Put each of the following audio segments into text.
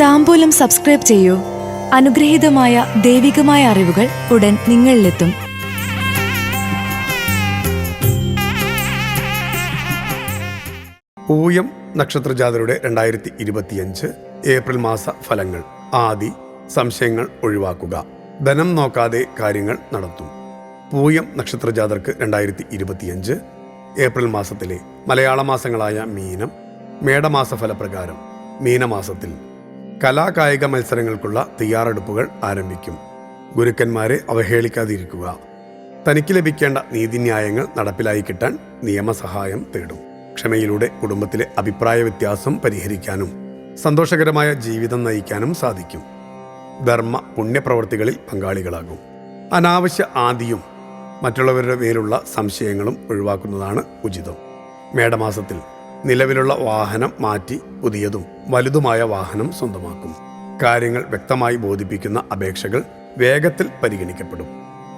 താമ്പൂലം subscribe ചെയ്യൂ. അനുഗ്രഹീതമായ ദൈവികമായ അറിവുകൾ ഉടൻ നിങ്ങളിലെത്തും. പൂയം നക്ഷത്രജാതരുടെ രണ്ടായിരത്തി ഇരുപത്തിയഞ്ച് ഏപ്രിൽ മാസ ഫലങ്ങൾ. ആദി സംശയങ്ങൾ ഒഴിവാക്കുക. ധനം നോക്കാതെ കാര്യങ്ങൾ നടത്തും. പൂയം നക്ഷത്രജാതർക്ക് രണ്ടായിരത്തി ഇരുപത്തിയഞ്ച് ഏപ്രിൽ മാസത്തിലെ മലയാള മാസങ്ങളായ മീനം മേടമാസ ഫലപ്രകാരം മീനമാസത്തിൽ കലാകായിക മത്സരങ്ങൾക്കുള്ള തയ്യാറെടുപ്പുകൾ ആരംഭിക്കും. ഗുരുക്കന്മാരെ അവഹേളിക്കാതിരിക്കുക. തനിക്ക് ലഭിക്കേണ്ട നീതിന്യായങ്ങൾ നടപ്പിലായി കിട്ടാൻ നിയമസഹായം തേടും. ക്ഷമയിലൂടെ കുടുംബത്തിലെ അഭിപ്രായ വ്യത്യാസം പരിഹരിക്കാനും സന്തോഷകരമായ ജീവിതം നയിക്കാനും സാധിക്കും. ധർമ്മ പുണ്യപ്രവർത്തികളിൽ പങ്കാളികളാകും. അനാവശ്യ ആദിയും മറ്റുള്ളവരുടെ മേലുള്ള സംശയങ്ങളും ഒഴിവാക്കുന്നതാണ് ഉചിതം. മേടമാസത്തിൽ നിലവിലുള്ള വാഹനം മാറ്റി പുതിയതും വലുതുമായ വാഹനം സ്വന്തമാക്കും. കാര്യങ്ങൾ വ്യക്തമായി ബോധിപ്പിക്കുന്ന അപേക്ഷകൾ വേഗത്തിൽ പരിഗണിക്കപ്പെടും.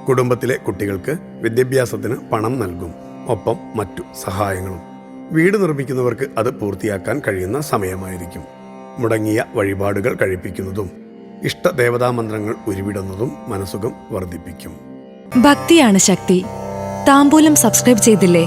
കുടുംബത്തിലെ കുട്ടികൾക്ക് വിദ്യാഭ്യാസത്തിന് പണം നൽകും. ഒപ്പം മറ്റു സഹായങ്ങളും. വീട് നിർമ്മിക്കുന്നവർക്ക് അത് പൂർത്തിയാക്കാൻ കഴിയുന്ന സമയമായിരിക്കും. മുടങ്ങിയ വഴിപാടുകൾ കഴിപ്പിക്കുന്നതും ഇഷ്ടദേവതാ മന്ത്രങ്ങൾ ഉരുവിടുന്നതും മനസ്സുഖം വർദ്ധിപ്പിക്കും. ഭക്തിയാണ് ശക്തി. താമ്പൂലം സബ്സ്ക്രൈബ് ചെയ്തില്ലേ?